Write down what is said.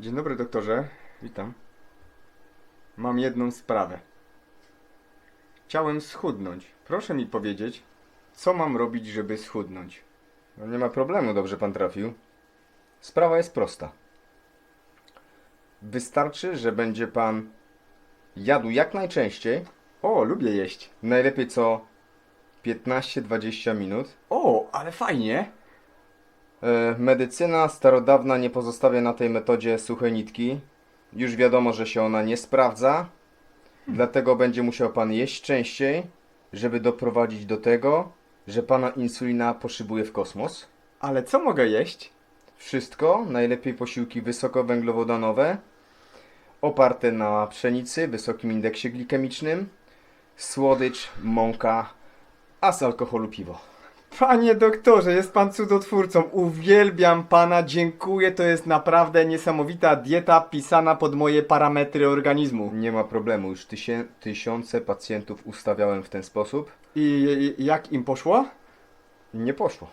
Dzień dobry, doktorze. Witam. Mam jedną sprawę. Chciałem schudnąć. Proszę mi powiedzieć, co mam robić, żeby schudnąć? No nie ma problemu, dobrze pan trafił. Sprawa jest prosta. Wystarczy, że będzie pan jadł jak najczęściej, O, lubię jeść. najlepiej co 15-20 minut. O, ale fajnie. E, medycyna starodawna nie pozostawia na tej metodzie suchej nitki. Już wiadomo, że się ona nie sprawdza. Dlatego będzie musiał pan jeść częściej, żeby doprowadzić do tego, że pana insulina poszybuje w kosmos. Ale co mogę jeść? Wszystko, najlepiej posiłki wysokowęglowodanowe, oparte na pszenicy, wysokim indeksie glikemicznym, słodycz, mąka, a z alkoholu piwo. Panie doktorze, jest pan cudotwórcą. Uwielbiam pana, dziękuję. To jest naprawdę niesamowita dieta pisana pod moje parametry organizmu. Nie ma problemu, już tysię, tysiące pacjentów ustawiałem w ten sposób I, i jak im poszło? nie poszło.